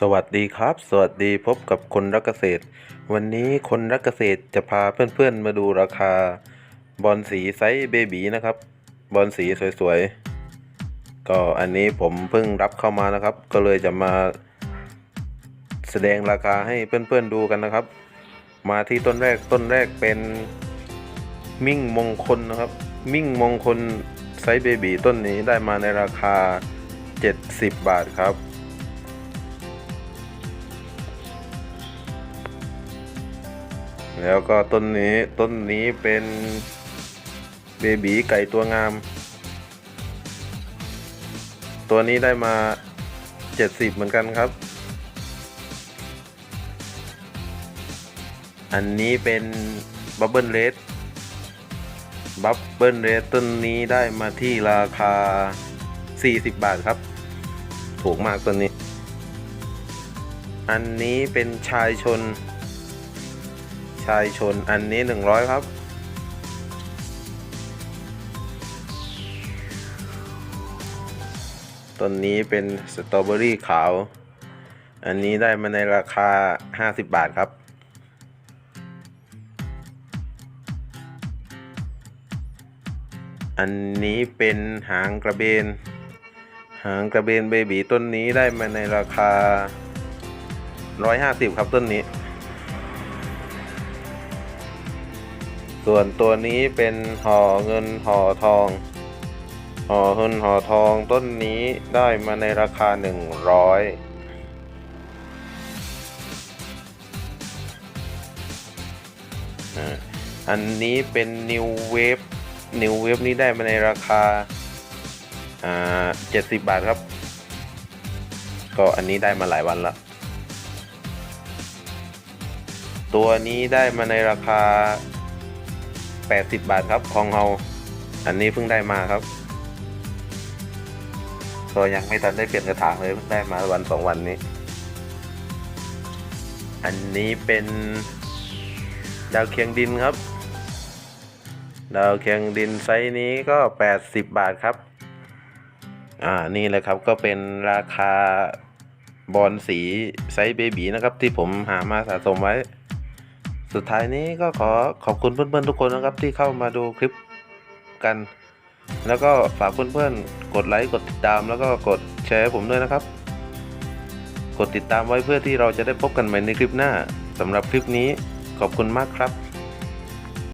สวัสดีครับ สวัสดีพบกับคนรักเกษตร วันนี้คนรักเกษตรจะพาเพื่อนๆมาดูราคา บอลสีไซส์เบบีนะครับ บอลสีสวยๆ ก็อันนี้ผมเพิ่งรับเข้ามานะครับ ก็เลยจะมา แสดงราคาให้เพื่อนๆดูกันนะครับ มาที่ต้นแรกต้นแรกเป็นมิ่งมงคลนะครับ มิ่งมงคลไซส์เบบีต้นนี้ได้มาในราคา 70 บาทครับ แล้วก็ต้นนี้ต้นนี้เป็นเบบีไก่ตัวงาม ตัวนี้ได้มา 70 เหมือนกันครับ อันนี้เป็นบับเบิลเรดบับเบิลเรดต้นนี้ได้มาที่ราคา 40 บาทครับ ถูกมากต้นนี้ อันนี้เป็นชายชน ชายชนอันนี้ 100 ครับ ต้นนี้เป็นสตรอเบอรี่ขาว อันนี้ได้มาในราคา 50 บาทครับ อันนี้เป็นหางกระเบน หางกระเบนเบบีต้นนี้ได้มาในราคา 150 ครับต้นนี้ ส่วนตัวนี้เป็นห่อเงินห่อทอง ห่อเงินห่อทองต้นนี้ได้มาในราคา 100อันนี้เป็น New Wave New Wave นี้ได้มาในราคา อ่า 70 บาทครับ ก็อันนี้ได้มาหลายวันละ ตัวนี้ได้มาในราคา 80 บาทครับของเฮาอันนี้เพิ่งได้มาครับก็ยังไม่ทันได้เปลี่ยนกระถางเลยเพิ่งได้มาวันสองวันนี้ อันนี้เป็นดาวเคียงดินครับ ดาวเคียงดินไซส์นี้ก็ 80 บาทครับ อ่านี่เลยครับก็เป็นราคาบอลสีไซส์เบบีนะครับที่ผมหามาสะสมไว้ สุดท้ายนี้ก็ขอขอบคุณเพื่อนๆทุกคนนะครับที่เข้ามาดูคลิปกัน แล้วก็ฝากเพื่อนๆกดไลค์กดติดตาม แล้วก็กดแชร์ให้ผมด้วยนะครับ กดติดตามไว้เพื่อที่เราจะได้พบกันใหม่ในคลิปหน้าสำหรับคลิปนี้ขอบคุณมากครับ